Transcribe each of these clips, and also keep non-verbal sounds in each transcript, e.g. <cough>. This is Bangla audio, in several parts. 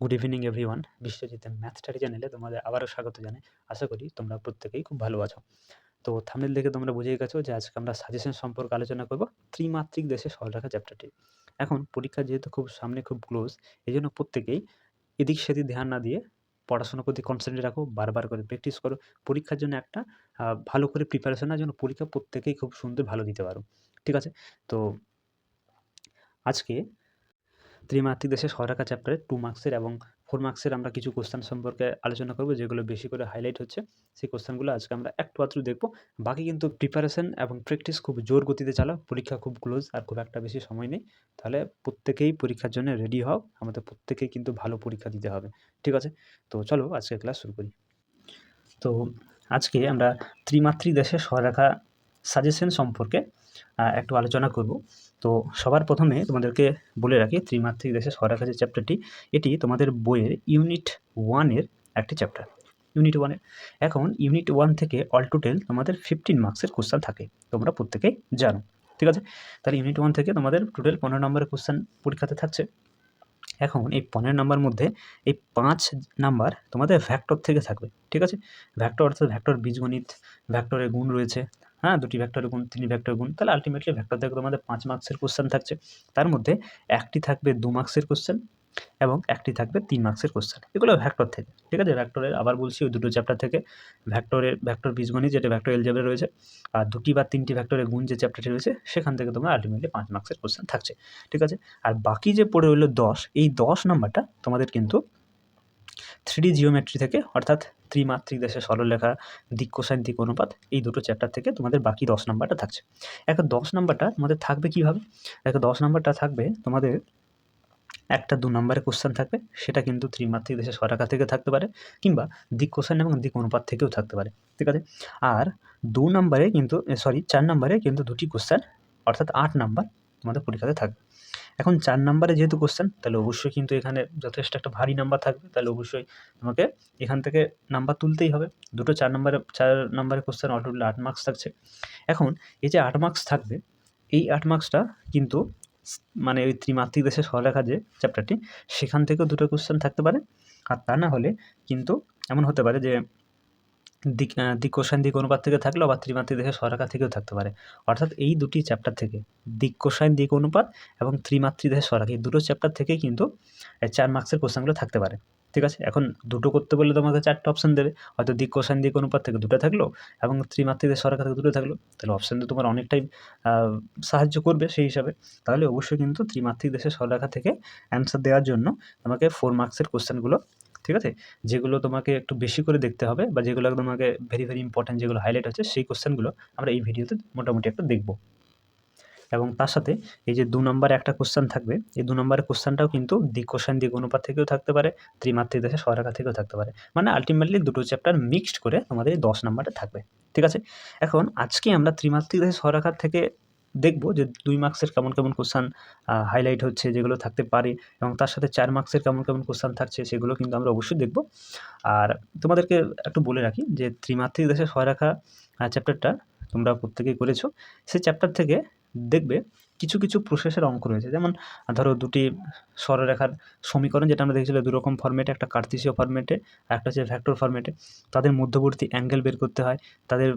গুড ইভিনিং এভরিওয়ান বিশ্বজিতের ম্যাথ স্টাডি চ্যানেলে তোমাদের আবারও স্বাগত জানাই। আশা করি তোমরা প্রত্যেকেই খুব ভালো আছো। তো থামনেল দেখে তোমরা বুঝেই গেছো যে আজকে আমরা সাজেশন সম্পর্কে আলোচনা করব ত্রিমাত্রিক দেশে সরলরেখা চ্যাপ্টারটি এখন পরীক্ষা যেহেতু খুব সামনে খুব ক্লোজ এই জন্য প্রত্যেকেই এদিক সেদিক ধ্যান না দিয়ে পড়াশোনার প্রতি কনসেন্ট্রেট রাখো, বারবার করে প্র্যাকটিস করো। পরীক্ষার জন্য একটা ভালো করে প্রিপারেশন নেওয়ার জন্য পরীক্ষা প্রত্যেকেই খুব সুন্দর ভালো দিতে পারো। ঠিক আছে? তো আজকে ত্রিমাত্রিক দেশে সরকার চ্যাপ্টারে টু মার্কসের এবং ফোর মার্কসের আমরা কিছু কোশ্চেন সম্পর্কে আলোচনা করব, যেগুলো বেশি করে হাইলাইট হচ্ছে। সেই কোশ্চেনগুলো আজকে আমরা একটু আধটু দেখব। বাকি কিন্তু প্রিপারেশন এবং প্র্যাকটিস খুব জোর গতিতে চালাও, পরীক্ষা খুব ক্লোজ আর খুব একটা বেশি সময় নেই। তাহলে প্রত্যেকেই পরীক্ষার জন্য রেডি হও, আমাদের প্রত্যেকেই কিন্তু ভালো পরীক্ষা দিতে হবে। ঠিক আছে? তো চলো আজকে ক্লাস শুরু করি। তো আজকে আমরা ত্রিমাত্রিক দেশে সররেখা সাজেশন সম্পর্কে একটু আলোচনা করব। তো সবার প্রথমে তোমাদেরকে বলে রাখি ত্রিমাত্রিক দেশে যে চ্যাপ্টারটি এটি তোমাদের বইয়ের ইউনিট ওয়ানের একটি চ্যাপ্টার ইউনিট ওয়ানের এখন ইউনিট ওয়ান থেকে অল টোটাল তোমাদের ফিফটিন মার্কসের কোশ্চেন থাকে, তোমরা প্রত্যেকেই জানো, ঠিক আছে? তাহলে ইউনিট ওয়ান থেকে তোমাদের টোটাল পনেরো নম্বরের কোশ্চেন পরীক্ষাতে থাকছে। এখন এই পনেরো নাম্বার মধ্যে এই পাঁচ নাম্বার তোমাদের ভ্যাক্টর থেকে থাকবে, ঠিক আছে? ভ্যাক্টর অর্থাৎ ভ্যাক্টর বীজগণিত ভ্যাক্টরের গুণ রয়েছে হ্যাঁ দুটি ভ্যাক্টরের গুণ, তিন ভ্যাক্টর গুণ, তাহলে আলটিমেটলি ভ্যাক্টর থেকে তোমাদের পাঁচ মার্কসের কোশ্চেন থাকছে। তার মধ্যে একটি থাকবে দু মার্কসের কোশ্চেন এবং একটি থাকবে তিন মার্কসের কোশ্চেন এগুলো ভ্যাক্টর থেকে, ঠিক আছে? ভ্যাক্টরের আবার বলছি ওই দুটো চ্যাপ্টার থেকে। ভ্যাক্টরের ভ্যাক্টর বীজগণিত যেটা ভ্যাক্টর এলজেব্রা রয়েছে, আর দুটি বা তিনটি ভ্যাক্টরের গুণ যে চ্যাপ্টারটি রয়েছে, সেখান থেকে তোমার আলটিমেটলি পাঁচ মার্কসের কোশ্চেন থাকছে, ঠিক আছে? আর বাকি যে পড়ে রইল দশ, এই দশ নাম্বারটা তোমাদের কিন্তু থ্রি জিওমেট্রি থেকে, অর্থাৎ ত্রিমাত্রিক দেশে সরলরেখা দিক কোসাইন দিক অনুপাত এই দুটো চ্যাপ্টার থেকে তোমাদের বাকি দশ নাম্বারটা থাকছে। এখন দশ নাম্বারটা তোমাদের থাকবে কীভাবে? দেখো দশ নাম্বারটা থাকবে তোমাদের একটা দু নম্বরের কোশ্চেন থাকবে, সেটা কিন্তু ত্রিমাত্রিক দেশে সরাকা থেকে থাকতে পারে, কিংবা দিক কোশ্চেন এবং দিক অনুপাত থেকেও থাকতে পারে, ঠিক আছে? আর দু নম্বরে কিন্তু সরি চার নম্বরে কিন্তু দুটি কোশ্চেন অর্থাৎ আট নাম্বার তোমাদের পরীক্ষাতে থাকবে। এখন চার নাম্বারে যেহেতু কোশ্চেন তাহলে অবশ্যই কিন্তু এখানে যথেষ্ট একটা ভারী নাম্বার থাকবে। তাহলে অবশ্যই তোমাকে এখান থেকে নাম্বার তুলতেই হবে। দুটো চার নাম্বারে চার নাম্বারের কোশ্চেন অলরেডি আট মার্কস থাকছে। এখন এই যে আট মার্কস থাকবে, এই আট মার্কসটা কিন্তু মানে ওই ত্রিমাত্রিক দেশের সরলেখা যে চ্যাপ্টারটি সেখান থেকেও দুটো কোশ্চেন থাকতে পারে। আর তা না হলে কিন্তু এমন হতে পারে যে দিক দিক কোষায়ন দিক অনুপাত থেকে থাকলেও আবার ত্রিমাত্রিক দেশের সরকা থেকেও থাকতে পারে। অর্থাৎ এই দুটি চ্যাপ্টার থেকে, দিক কোষায়ন দিক অনুপাত এবং ত্রিমাত্রিক দেশের সরকা এই দুটো চ্যাপ্টার থেকেই কিন্তু চার মার্কসের কোশ্চেনগুলো থাকতে পারে। ঠিক আছে? এখন দুটো করতে বললে তোমাকে চারটে অপশান দেবে। হয়তো দিক কোষায়ন দিক অনুপাত থেকে দুটো থাকল এবং ত্রিমাত্রিক দেশের সরকা থেকে দুটো থাকল। তাহলে অপশান তো তোমার অনেকটাই সাহায্য করবে সেই হিসাবে। তাহলে অবশ্যই কিন্তু ত্রিমাত্রিক দেশের সরলেখা থেকে অ্যান্সার দেওয়ার জন্য তোমাকে ফোর মার্কসের কোশ্চেনগুলো ঠিক আছে? যেগুলো তোমাকে একটু বেশি করে দেখতে হবে বা যেগুলো তোমাকে ভেরি ভেরি ইম্পর্ট্যান্ট যেগুলো হাইলাইট হচ্ছে, সেই কোশ্চেনগুলো আমরা এই ভিডিওতে মোটামুটি একটা দেখব। এবং তার সাথে এই যে দু নম্বরে একটা কোশ্চেন থাকবে, এই দু নম্বরের কোশ্চেনটাও কিন্তু দিক কোশ্চেন দিক অনুপাত থেকেও থাকতে পারে, ত্রিমাত্রিক দেশে সহায়তা থেকেও থাকতে পারে। মানে আলটিমেটলি দুটো চ্যাপ্টার মিক্সড করে তোমাদের এই দশ নম্বরে থাকবে। ঠিক আছে? এখন আজকে আমরা ত্রিমাত্রিক দেশে সহায়তা থেকে দেখব যে দুই মার্কসের কেমন কেমন কোশ্চান হাইলাইট হচ্ছে, যেগুলো থাকতে পারে এবং তার সাথে চার মার্কসের কেমন কেমন কোশ্চান থাকছে সেগুলো কিন্তু আমরা অবশ্যই দেখব। আর তোমাদেরকে একটু বলে রাখি যে ত্রিমাত্রিক দেশে সহায়রাখা চ্যাপ্টারটা তোমরা প্রত্যেকেই করেছ। সেই চ্যাপ্টার থেকে দেখবে কিছু কিছু প্রসেসের অঙ্ক রয়েছে। যেমন, ধরো দুটি সরলরেখার সমীকরণ যেটা আমরা দেখেছিলাম দুরকম ফর্মেটে একটা কার্তিসীয় ফর্মেটে আর একটা হচ্ছে ভ্যাক্টর ফর্মেটে তাদের মধ্যবর্তী অ্যাঙ্গেল বের করতে হয়, তাদের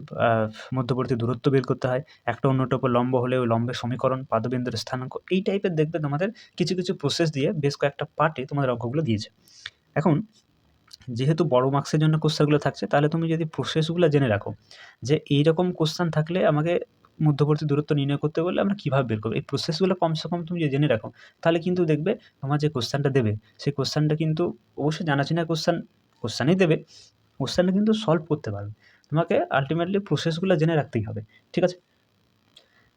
মধ্যবর্তী দূরত্ব বের করতে হয়, একটা অন্যটার উপর লম্ব হলে ওই লম্বের সমীকরণ, পাদবিন্দুর স্থানাঙ্ক, এই টাইপের দেখবে তোমাদের কিছু কিছু প্রসেস দিয়ে বেশ কয়েকটা পার্টে তোমাদের অঙ্কগুলো দিয়েছে। এখন যেহেতু বড় মার্কসের জন্য কোশ্চেনগুলো থাকছে, তাহলে তুমি যদি প্রসেসগুলো জেনে রাখো, যে এইরকম কোশ্চেন থাকলে আমাকে মধ্যবর্তী দূরত্ব নির্ণয় করতে বললে আমরা কীভাবে বের করব? এই প্রসেসগুলো কমসে কম তুমি জেনে রাখো, তাহলে কিন্তু দেখবে তোমার যে কোশ্চেনটা দেবে, সেই কোশ্চেনটা কিন্তু অবশ্যই জানাচিনা কোশ্চেন কোশ্চেনই দেবে কোশ্চেনটা কিন্তু সলভ করতে পারবে। তোমাকে আলটিমেটলি প্রসেসগুলো জেনে রাখতেই হবে, ঠিক আছে?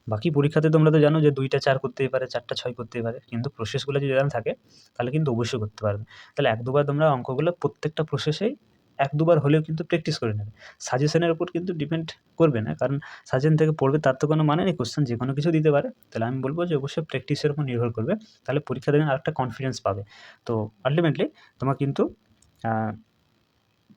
বাকি পরীক্ষাতে তোমরা তো জানো যে দুইটা চার করতেই পারে, চারটা ছয় করতেই পারে। কিন্তু প্রসেসগুলো যদি জানা থাকে, তাহলে কিন্তু অবশ্যই করতে পারবে। তাহলে এক দুবার তোমরা অঙ্কগুলো প্রত্যেকটা প্রসেসেই এক দুবার হলেও কিন্তু প্র্যাকটিস করে নেবে। সাজেশনের উপর কিন্তু ডিপেন্ড করবে না, কারণ সাজেশন থেকে পড়বে তার তো কোনো মানে নেই কোশ্চেন যে কোনো কিছু দিতে পারে। তাহলে আমি বলব যে অবশ্যই প্র্যাকটিসের উপর নির্ভর করবে। তাহলে পরীক্ষা দেবেন আরেকটা কনফিডেন্স পাবে। তো আলটিমেটলি তোমার কিন্তু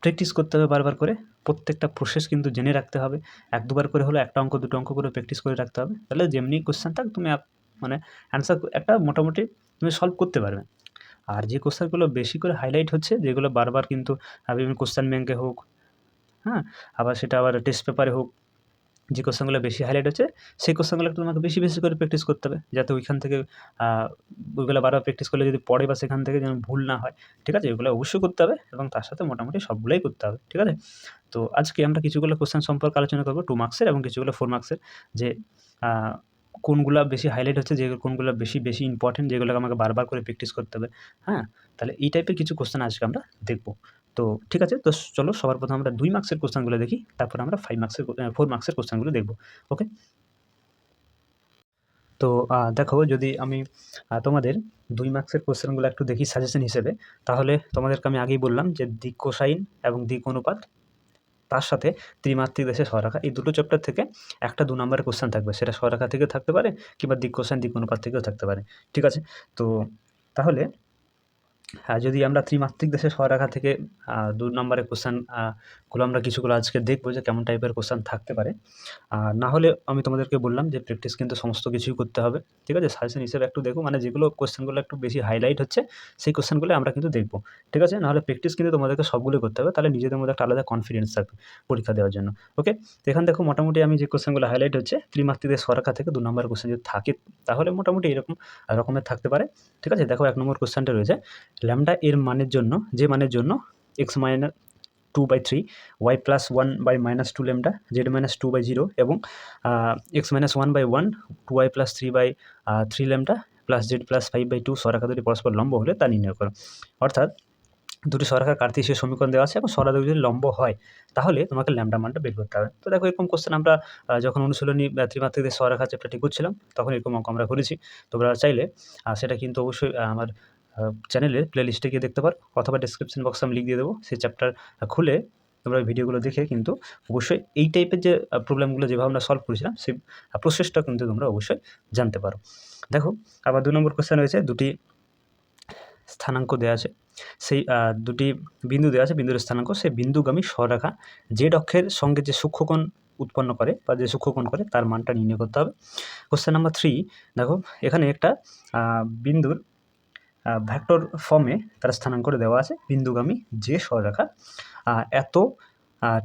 প্র্যাকটিস করতে হবে বারবার করে। প্রত্যেকটা প্রসেস কিন্তু জেনে রাখতে হবে। এক দুবার করে হলো একটা অঙ্ক, দুটো অঙ্ক করে প্র্যাকটিস করে রাখতে হবে। তাহলে যেমনি কোশ্চেন থাক, তুমি মানে অ্যান্সার একটা মোটামুটি তুমি সলভ করতে পারবে। আর যে কোশ্চেনগুলো বেশি করে হাইলাইট হচ্ছে, যেগুলো বারবার কিন্তু কোশ্চেন ব্যাঙ্কে হোক হ্যাঁ আবার সেটা আবার টেস্ট পেপারে হোক যে কোশ্চেনগুলো বেশি হাইলাইট হচ্ছে, সেই কোশ্চেনগুলো একটু তোমাকে বেশি বেশি করে প্র্যাকটিস করতে হবে, যাতে ওইখান থেকে ওইগুলো বারবার প্র্যাকটিস করলে যদি পড়ে বা সেখান থেকে যেন ভুল না হয়, ঠিক আছে? ওইগুলো অবশ্যই করতে হবে এবং তার সাথে মোটামুটি সবগুলোই করতে হবে, ঠিক আছে? তো আজকে আমরা কিছুগুলো কোশ্চেন সম্পর্কে আলোচনা করব টু মার্কসের এবং কিছুগুলো ফোর মার্কসের যে কোনগুলো বেশি হাইলাইট হচ্ছে, যে কোনগুলো বেশি বেশি ইম্পর্টেন্ট যেগুলোকে আমাকে বারবার করে প্র্যাকটিস করতে হবে হ্যাঁ? তাহলে এই টাইপের কিছু কোশ্চেন আজকে আমরা দেখব। তো ঠিক আছে, তো চলো সবার প্রথমে আমরা দুই মার্কসের কোশ্চেনগুলো দেখি, তারপর আমরা ফাইভ মার্কসের ফোর মার্কসের কোশ্চেনগুলো দেখব ওকে তো দেখো যদি আমি তোমাদের দুই মার্কসের কোশ্চেনগুলো একটু দেখি সাজেশন হিসেবে, তাহলে তোমাদেরকে আমি আগেই বললাম যে দিক কোসাইন এবং দিক অনুপাত তার সাথে ত্রিমাত্রিক দেশে সরাখা এই দুটো চ্যাপ্টার থেকে একটা দু নম্বরের কোশ্চেন থাকবে, সেটা সরাখা থেকে থাকতে পারে কিংবা দিক কোসাইন দিক অনুপাত থেকেও থাকতে পারে, ঠিক আছে? তো তাহলে যদি আমরা ত্রিমাত্রিক দেশে সরাখা থেকে দু নম্বরের কোশ্চেনগুলো আমরা কিছুগুলো আজকে দেখব যে কেমন টাইপের কোশ্চেন থাকতে পারে। না হলে আমি তোমাদেরকে বললাম যে প্র্যাকটিস কিন্তু সমস্ত কিছুই করতে হবে, ঠিক আছে? সাজেশন হিসেবে একটু দেখো মানে যেগুলো কোশ্চেনগুলো একটু বেশি হাইলাইট হচ্ছে, সেই কোশ্চেনগুলো আমরা কিন্তু দেখব, ঠিক আছে? নাহলে প্র্যাকটিস কিন্তু তোমাদেরকে সবগুলো করতে হবে, তাহলে নিজেদের মধ্যে একটা আলাদা কনফিডেন্স থাকবে পরীক্ষা দেওয়ার জন্য ওকে এখান দেখো, মোটামুটি আমি যে কোশ্চেনগুলো হাইলাইট হচ্ছে ত্রিমাত্রিক সরকার থেকে দু নম্বর কোশ্চেন যদি থাকে, তাহলে মোটামুটি এরকম রকমের থাকতে পারে, ঠিক আছে? দেখো, এক নম্বর কোশ্চেনটা রয়েছে ল্যামডা এর মানের জন্য, যে মানের জন্য x minus two by three y plus one by minus two lambda z minus two by zero এবং x minus one by one two y plus three by three lambda plus z plus five by two সরাকা দুটি পরস্পর লম্ব হলে তা নির্ণয় করো। অর্থাৎ দুটি সরকার কার্তিসীয় সমীকরণ দেওয়া আছে এবং সরাদু যদি লম্ব হয়, তাহলে তোমাকে ল্যামডা মানটা বের করতে হবে। তো দেখো এরকম কোশ্চেন আমরা যখন অনুশীলনী ত্রিমাত্রিকদের সরকার চ্যাপ্টারটি করছিলাম, তখন এরকম অঙ্ক আমরা করেছি। তোমরা চাইলে সেটা কিন্তু অবশ্যই আমার চ্যানেলের প্লে লিস্টে গিয়ে দেখতে পারো, অথবা ডিসক্রিপশন বক্সে আমি লিখ দিয়ে দেবো। সেই চ্যাপ্টার খুলে তোমরা ভিডিওগুলো দেখে কিন্তু অবশ্যই এই টাইপের যে প্রবলেমগুলো যেভাবে আমরা সলভ করেছিলাম, সেই প্রসেসটা কিন্তু তোমরা অবশ্যই জানতে পারো। দেখো, আবার দু নম্বর কোশ্চেন রয়েছে, দুটি স্থানাঙ্ক দেওয়া আছে। সেই দুটি বিন্দু দেওয়া আছে, বিন্দুর স্থানাঙ্ক। সেই বিন্দুগামী সরেখা জেড অক্ষের সঙ্গে যে সূক্ষ্মকোণ উৎপন্ন করে বা যে সূক্ষ্মকোণ করে, তার মানটা নির্ণয় করতে হবে। কোশ্চেন নাম্বার থ্রি দেখো, এখানে একটা বিন্দুর ভ্যাক্টর ফর্মে তার স্থানাঙ্ক দেওয়া আছে বিন্দুগামী যে সররেখা আহ, এত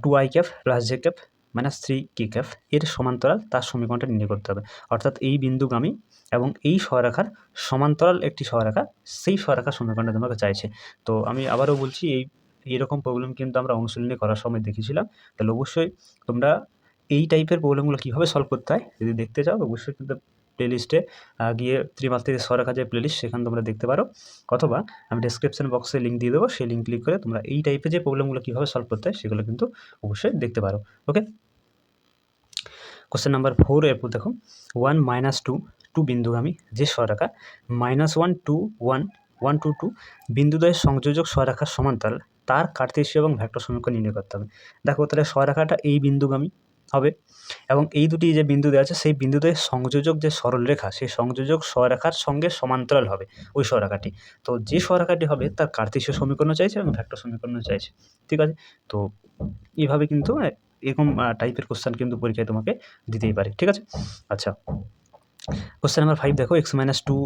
two i cap plus j cap minus three k cap এর সমান্তরাল তার সমীকরণটা নির্ণয় করতে হবে। অর্থাৎ এই বিন্দুগামী এবং এই সরেখার সমান্তরাল একটি সরেখা সেই সরেখার সমীকরণটা তোমাকে চাইছে। তো আমি আবারও বলছি এই এইরকম প্রবলেম কিন্তু আমরা অনুশীলনী করার সময় দেখেছিলাম। তাহলে অবশ্যই তোমরা এই টাইপের প্রবলেমগুলো কীভাবে সলভ করতে হয় যদি দেখতে চাও অবশ্যই কিন্তু প্লেলিস্টে গিয়ে ত্রিমাত্রিক সরেখা যে প্লেলিস্ট সেখানে তোমরা দেখতে পারো। অথবা আমি ডেসক্রিপশন বক্সে লিঙ্ক দিয়ে দেবো, সেই লিঙ্ক ক্লিক করে তোমরা এই টাইপের যে প্রবলেমগুলো কীভাবে সলভ করতে হয়, সেগুলো কিন্তু অবশ্যই দেখতে পারো। ওকে কোশ্চেন নাম্বার ফোর এরপর দেখো। ওয়ান মাইনাস টু টু বিন্দুগামী যে সরেখা minus one two one one two two বিন্দুদ্বয়ের সংযোজক সরেখার সমান্তরাল, তার কার্তেশীয় এবং ভেক্টর সমীকরণ নির্ণয় করতে হবে। দেখো তাহলে সরেখাটা এই বিন্দুগামী হবে। এবং এই দুটি যে বিন্দু দেওয়া আছে, সেই বিন্দুতে সংযোজক যে সরলরেখা, সেই সংযোজক স্বরেখার সঙ্গে সমান্তরাল হবে ওই স্বরেখাটি। তো যে স্বরেখাটি হবে, তার কার্তেশীয় সমীকরণ চাইছে এবং ভেক্টর সমীকরণ চাইছে। ঠিক আছে? তো এইভাবে কিন্তু এরকম টাইপের কোশ্চেন কিন্তু পরীক্ষায় তোমাকে দিতেই পারে। ঠিক আছে? আচ্ছা। কোশ্চেন নাম্বার ফাইভ দেখো x minus two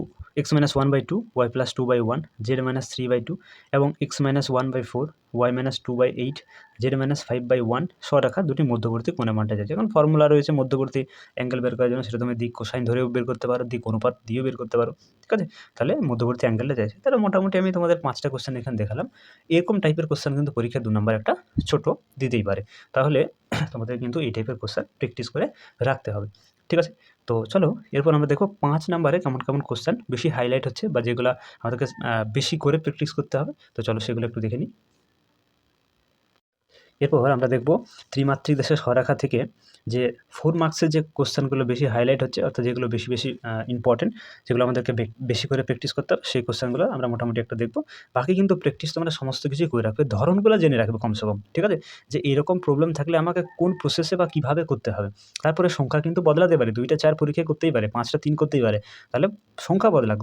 x minus one by two y plus two by one z minus three by two এবং x minus one by four y minus two by eight z minus five by one সরেখা দুটি মধ্যবর্তী কোণের মানটা যাচ্ছে এখন ফর্মুলা রয়েছে মধ্যবর্তী অ্যাঙ্গেল বের করার জন্য, সেটা তুমি দিক কোসাইন ধরেও বের করতে পারো, দিক অনুপাত দিয়েও বের করতে পারো, ঠিক আছে? তাহলে মধ্যবর্তী অ্যাঙ্গেলটা যাচ্ছে তাহলে মোটামুটি আমি তোমাদের পাঁচটা কোশ্চেন এখানে দেখালাম। এরকম টাইপের কোশ্চেন কিন্তু পরীক্ষা দু নম্বর একটা ছোট দিতেই পারে। তাহলে তোমাদের কিন্তু এই টাইপের কোশ্চেন প্র্যাকটিস করে রাখতে হবে, ঠিক আছে? তো চলো, এরপর আমরা দেখো পাঁচ নাম্বারে কেমন কেমন কোশ্চেন বেশি হাইলাইট হচ্ছে বা যেগুলো আমাদেরকে বেশি করে প্র্যাকটিস করতে হবে। তো চলো সেগুলো একটু দেখে নিই। এরপর আমরা দেখব ত্রিমাত্রিক দেশের সরেখা থেকে যে ফোর মার্কসের যে কোশ্চেনগুলো বেশি হাইলাইট হচ্ছে, অর্থাৎ যেগুলো বেশি বেশি ইম্পর্টেন্ট যেগুলো আমাদেরকে বেশি করে প্র্যাকটিস করতে হবে, সেই কোশ্চেনগুলো আমরা মোটামুটি একটা দেখব। বাকি কিন্তু প্র্যাকটিস তোমরা সমস্ত কিছুই করে রাখবে, ধরনগুলো জেনে রাখবে কমসে কম, ঠিক আছে? যে এরকম প্রবলেম থাকলে আমাকে কোন প্রসেসে বা কীভাবে করতে হবে? তারপরে সংখ্যা কিন্তু বদলাতে পারে, দুইটা চার পরীক্ষা করতেই পারে, পাঁচটা তিন করতেই পারে, তাহলে সংখ্যা বদলাক।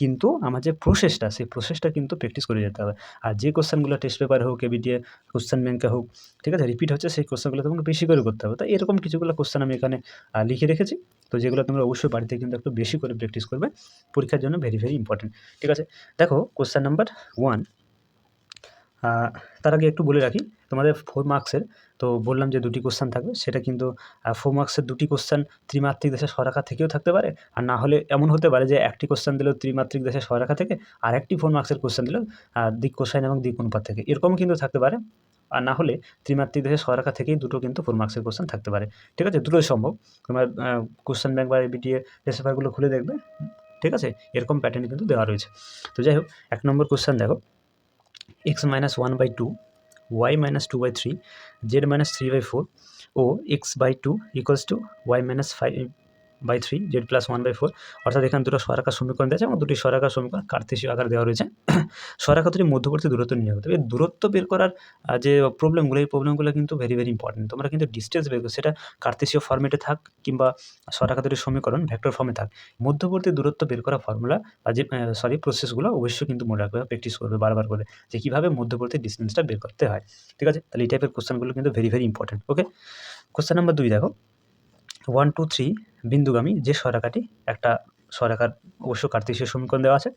কিন্তু আমার যে প্রসেসটা সেই প্রসেসটা কিন্তু প্র্যাকটিস করে যেতে হবে। আর যে কোশ্চেনগুলো টেস্ট পেপারে হোক এবিটিএ কোশ্চেন ব্যাংকে হোক, ঠিক আছে? রিপিট হচ্ছে, সেই কোশ্চেনগুলো তোমাকে বেশি করে করতে হবে। তো এরকম কিছুগুলো কোশ্চেন আমি এখানে লিখে রেখেছি। তো যেগুলো তোমরা অবশ্যই বাড়িতে কিন্তু একটু বেশি করে প্র্যাকটিস করবে। পরীক্ষার জন্য ভেরি ভেরি ইম্পর্টেন্ট ঠিক আছে? দেখো কোশ্চেন নাম্বার ওয়ান তার আগে একটু বলে রাখি, তোমাদের ফোর মার্কসের তো বললাম যে দুটি কোশ্চেন থাকবে, সেটা কিন্তু ফোর মার্কসের দুটি কোশ্চেন ত্রিমাত্রিক দেশের স্বরাখা থেকেও থাকতে পারে, আর না হলে এমন হতে পারে যে একটি কোশ্চেন দিল ত্রিমাত্রিক দেশের স্বরাখা থেকে, আর একটি ফোর মার্কসের কোশ্চেন দিল দিক কোসাইন এবং দিক অনুপাত থেকে, এরকমও কিন্তু থাকতে পারে, আর না হলে ত্রিমাত্রিক দেশের স্বরাখা থেকেই দুটো কিন্তু ফোর মার্কসের কোশ্চেন থাকতে পারে, ঠিক আছে? দুটোই সম্ভব, তোমার কোশ্চেন ব্যাংক বা বিটিএ পেপারগুলো খুলে দেখবে, ঠিক আছে? এরকম প্যাটার্নে কিন্তু দেওয়া রয়েছে, তো যাই হোক, এক নম্বর কোশ্চেন দেখো x minus one by two y minus 2 by 3 z minus 3 by 4 ও x by 2 equals to y minus 5 by three z plus one by four অর্থাৎ এখানে দুটো স্বরাকার সমীকরণ দেওয়া আছে এবং দুটি স্বরাকার সমীকরণ কার্তেশীয় আকার দেওয়া রয়েছে। <clears throat> স্বরাকা দুটি মধ্যবর্তী দূরত্ব নিয়ে করতে হবে। দূরত্ব বের করার যে প্রবলেমগুলো এই প্রবলেমগুলো কিন্তু ভেরি ভেরি ইম্পর্টেন্ট তোমরা কিন্তু ডিস্টেন্স বের করো। সেটা কার্তেশীয় ফর্মেটে থাক কিংবা স্বরাকা দুটির সমীকরণ ভেক্টর ফর্মে থাক। মধ্যবর্তী দূরত্ব বের করা ফর্মুলা বা যে সরি প্রসেসগুলো অবশ্যই কিন্তু মনে রাখবে প্র্যাকটিস করবে বারবার করে যে কীভাবে মধ্যবর্তী ডিস্টেন্সটা বের করতে হয়। ঠিক আছে? তাহলে এই টাইপের কোশ্চেনগুলো কিন্তু very very important okay question number দুই দেখো। ওয়ান টু থ্রি বিন্দুগামী যে স্বরাকাটি একটা স্বরেখার অবশ্য কার্তেশীয় সমীকরণ দেওয়া আছে,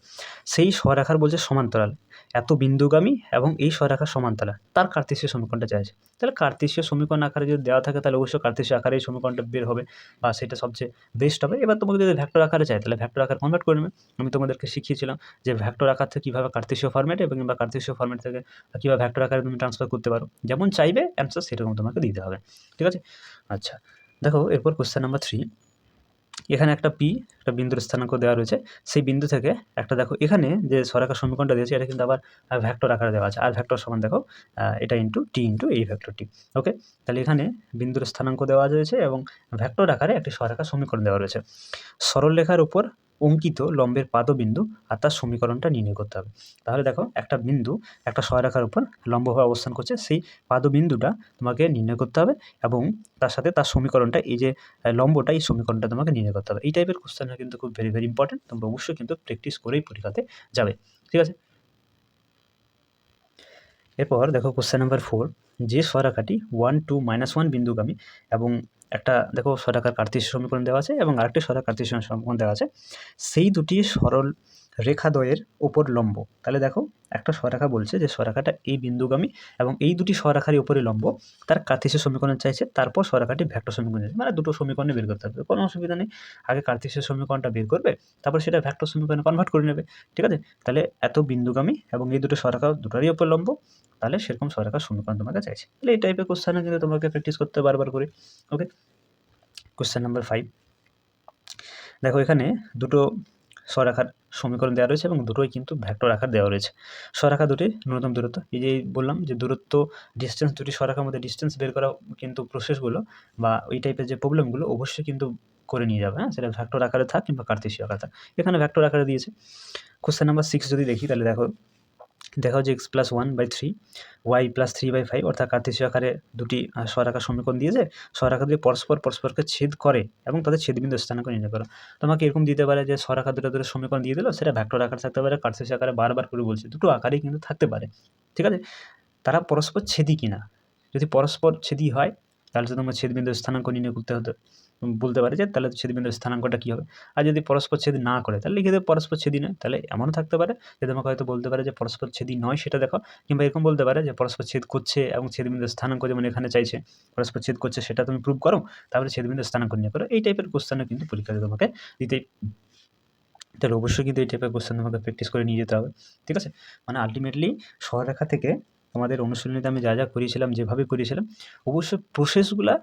সেই স্বরেখার বলছে সমান্তরাল। এত বিন্দুগামী এবং এই স্বরেখার সমান্তরাল, তার কার্তেশীয় সমীকরণটা চাইছে। তাহলে কার্তেশীয় সমীকরণ আকারে যদি দেওয়া থাকে, তাহলে অবশ্যই কার্তেশীয় আকারে এই সমীকরণটা বের হবে বা সেটা সবচেয়ে বেস্ট হবে। এবার তোমাকে যদি ভ্যাক্টর আকারে চাই, তাহলে ভ্যাক্টর আকার কনভার্ট করে নেবে। আমি তোমাদেরকে শিখিয়েছিলাম যে ভ্যাক্টর আকার থেকে কীভাবে কার্তেশীয় ফর্মেটে এবং বা কার্তেশীয় ফর্মেট থেকে কীভাবে ভ্যাক্টর আকারে তুমি ট্রান্সফার করতে পারো। যেমন চাইবে অ্যান্সার সেরকম তোমাকে দিতে হবে। ঠিক আছে? আচ্ছা দেখো, এরপর কোশ্চেন নাম্বার থ্রি এখানে একটা পি একটা বিন্দুর স্থানাঙ্ক দেওয়া রয়েছে। সেই বিন্দু থেকে একটা দেখো, এখানে যে সরাকার সমীকরণটা দিয়েছে, এটা কিন্তু আবার ভ্যাক্টর আকারে দেওয়া আছে। আর ভ্যাক্টর সমান দেখো এটা ইন্টু টি ইন্টু এই ভ্যাক্টরটি ওকে তাহলে এখানে বিন্দুর স্থানাঙ্ক দেওয়া রয়েছে এবং ভ্যাক্টর আকারে একটি সরাকার সমীকরণ দেওয়া রয়েছে। সরলরেখার উপর অঙ্কিত লম্বের পাদবিন্দু আর তার সমীকরণটা নির্ণয় করতে হবে। তাহলে দেখো একটা বিন্দু একটা সরলরেখার উপর লম্বভাবে অবস্থান করছে, সেই পাদবিন্দুটা তোমাকে নির্ণয় করতে হবে এবং তার সাথে তার সমীকরণটা, এই যে লম্বটা, এই সমীকরণটা তোমাকে নির্ণয় করতে হবে। এই টাইপের কোশ্চেনটা কিন্তু খুব ভেরি ভেরি ইম্পর্টেন্ট তোমরা অবশ্যই কিন্তু প্র্যাকটিস করেই পরীক্ষাতে যাবে। ঠিক আছে? এরপর দেখো কোশ্চেন নাম্বার ফোর যে স্বরাকাটি ওয়ান টু মাইনাস ওয়ান বিন্দুগামী এবং একটা, দেখো সরকার কার্তিক সমীকরণ দেওয়া আছে এবং আরেকটি সরকার কার্তিক সমীকরণ দেওয়া আছে। সেই দুটি সরল রেখাদ্বয়ের ওপর লম্ব। তাহলে দেখো, একটা স্বরেখা বলছে যে স্বরেখাটা এই বিন্দুগামী এবং এই দুটি স্বরেখারই উপরে লম্ব। তার কার্তিসের সমীকরণ চাইছে, তারপর স্বরেখাটি ভ্যাক্টর সমীকরণ চাইছে। মানে দুটো সমীকরণে বের করতে হবে। কোনো অসুবিধা নেই। আগে কার্তিসের সমীকরণটা বের করবে, তারপর সেটা ভ্যাক্টর সমীকরণে কনভার্ট করে নেবে। ঠিক আছে? তাহলে এত বিন্দুগামী এবং এই দুটো স্বরেখা দুটোরই উপর লম্ব, তাহলে সেরকম স্বরেখার সমীকরণ তোমাকে চাইছে। তাহলে এই টাইপের কোশ্চেনে কিন্তু তোমাকে প্র্যাকটিস করতে বারবার করে। ওকে কোশ্চেন নাম্বার ফাইভ দেখো, এখানে দুটো স্বরেখার সমীকরণ দেওয়া রয়েছে এবং দুটোই কিন্তু ভ্যাক্টর আকার দেওয়া রয়েছে। সরাখা দুটি ন্যূনতম দূরত্ব, এই যে বললাম যে দূরত্ব ডিস্টেন্স দুটি সরাখার মধ্যে ডিস্টেন্স বের করা কিন্তু প্রসেসগুলো বা ওই টাইপের যে প্রবলেমগুলো অবশ্যই কিন্তু করে নিয়ে যাবে হ্যাঁ? সেটা ভ্যাক্টর আকারে থাক কিংবা কার্তেশীয় আকারে থাক। এখানে ভ্যাক্টর আকারে দিয়েছে। কোশ্চেন নাম্বার সিক্স যদি দেখি, তাহলে দেখো দেখা যে x plus one by three y plus three by five অর্থাৎ কার্তেশীয় আকারে দুটি আহ, স্বরেখার সমীকরণ দিয়েছে। স্বরেখা দুটি পরস্পর পরস্পরকে ছেদ করে এবং তাদের ছেদবিন্দু স্থানাঙ্ক নির্ণয় করো। তোমাকে এরকম দিতে পারে যে স্বরেখা দুটো দুটো সমীকরণ দিয়ে দিল সেটা ভ্যাক্টর আকার থাকতে পারে কার্তেশীয় আকারে বারবার করে বলছে। দুটো আকারেই কিন্তু থাকতে পারে ঠিক আছে? তারা পরস্পর ছেদি কিনা? যদি পরস্পর ছেদি হয় তাহলে তো তোমার ছেদবিন্দু স্থানাঙ্ক নির্ণয় করতে হতো। বলতে পারে যে তাহলে ছেদবিন্দুর স্থানাঙ্কটা কী হবে? আর যদি পরস্পর ছেদ না করে, তাহলে লিখে দেবে পরস্পর ছেদি নয়। তাহলে এমনও থাকতে পারে যে তোমাকে হয়তো বলতে পারে যে পরস্পর ছেদি নয়, সেটা দেখো। কিংবা এরকম বলতে পারে যে পরস্পর ছেদ করছে এবং ছেদবিন্দুর স্থানাঙ্ক যেমন এখানে চাইছে, পরস্পর ছেদ করছে সেটা তুমি প্রুভ করো তারপরে ছেদবিন্দুর স্থানাঙ্ক নিয়ে করো। এই টাইপের কোশ্চেনও কিন্তু পরীক্ষাতে তোমাকে দিতেই তাহলে অবশ্যই কিন্তু এই টাইপের কোশ্চেন তোমাকে প্র্যাকটিস করে নিয়ে যেতে হবে। ঠিক আছে? মানে আলটিমেটলি সরলরেখা থেকে তোমাদের অনুশীলনীতে আমি যা যা করিয়েছিলাম, যেভাবে করিয়েছিলাম, অবশ্যই প্রসেসগুলা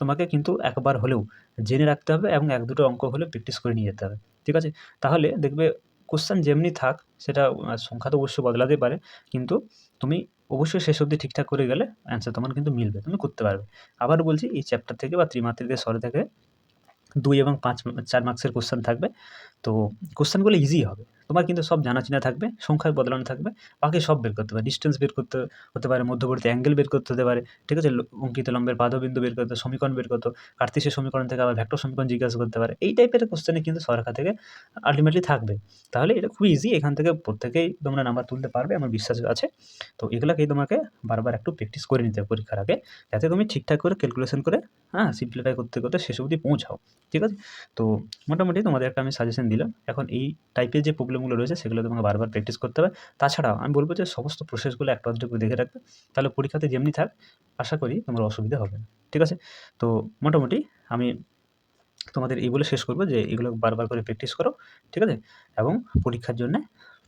তোমাকে কিন্তু একবার হলেও জেনে রাখতে হবে এবং এক দুটো অঙ্ক হলে প্র্যাকটিস করে নিয়ে যেতে হবে, ঠিক আছে? তাহলে দেখবে কোশ্চেন যেমনি থাক, সেটা সংখ্যা তো অবশ্যই বদলাতে পারে, কিন্তু তুমি অবশ্যই শেষ অবধি ঠিকঠাক করে গেলে অ্যান্সার তোমার কিন্তু মিলবে, তুমি করতে পারবে। আবার বলছি, এই চ্যাপ্টার থেকে বা ত্রিমাত্রিকদের স্বরে থেকে দুই এবং পাঁচ, চার মার্কসের কোশ্চেন থাকবে। তো কোশ্চেনগুলো ইজি হবে। তোমার কিন্তু সব জানা চিনা থাকবে, সংখ্যায় বদলানো থাকবে, বাকি সব বের করতে পারে। ডিস্টেন্স বের করতে, হতে পারে, মধ্যবর্তী অ্যাঙ্গেল বের করতে হতে পারে, ঠিক আছে? অঙ্কিত লম্বের বাধবিন্দু বের করতে, সমীকরণ বের করতে কার্তিসের সমীকরণ থেকে আবার ভেক্টর সমীকরণ জিজ্ঞাসা করতে পারে। এই টাইপের কোশ্চেনে কিন্তু সরকার থেকে আলটিমেটলি থাকবে। তাহলে এটা খুবই ইজি এখান থেকে প্রত্যেকেই তোমরা নাম্বার তুলতে পারবে, আমার বিশ্বাস আছে। তো এগুলোকেই তোমাকে বারবার একটু প্র্যাকটিস করে নিতে হবে পরীক্ষার আগে, যাতে তুমি ঠিকঠাক করে ক্যালকুলেশন করে হ্যাঁ সিম্পলিফাই করতে করতে শেষ অবধি পৌঁছাও, ঠিক আছে? তো মোটামুটি তোমাদের একটা আমি সাজেশন দিলাম। এখন এই টাইপের যে প্রবলেমগুলো রয়েছে সেগুলো তোমাকে বারবার প্র্যাকটিস করতে হবে। তাছাড়াও আমি বলব যে সমস্ত প্রসেসগুলো একটা অর্ধ দেখে রাখবে। তাহলে পরীক্ষাতে যেমনি থাক, আশা করি তোমার অসুবিধা হবে না। ঠিক আছে? তো মোটামুটি আমি তোমাদের এই বলে শেষ করব যে এগুলো বারবার করে প্র্যাকটিস করো। ঠিক আছে? এবং পরীক্ষার জন্য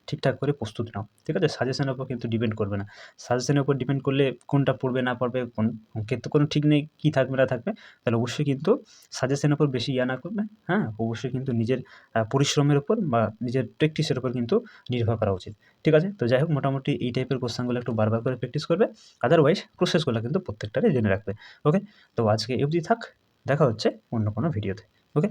ঠিকঠাক করে প্রস্তুত নাও। ঠিক আছে? সাজেশনের উপর কিন্তু ডিপেন্ড করবে না। সাজেশনের উপর ডিপেন্ড করলে কোনটা পড়বে, না পড়বে, কোন অঙ্কের তো কোনো ঠিক নেই, কী থাকবে, না থাকবে, তাহলে অবশ্যই কিন্তু সাজেশনের উপর বেশি ইয়া না করবে হ্যাঁ? অবশ্যই কিন্তু নিজের পরিশ্রমের উপর বা নিজের প্র্যাকটিসের উপর কিন্তু নির্ভর করা উচিত। ঠিক আছে? তো যাই হোক, মোটামুটি এই টাইপের কোশ্চেনগুলো একটু বারবার করে প্র্যাকটিস করবে আদারওয়াইজ প্রসেসগুলো কিন্তু প্রত্যেকটারে জেনে রাখবে। ওকে তো আজকে অবধি থাক, দেখা হচ্ছে অন্য কোনো ভিডিওতে ওকে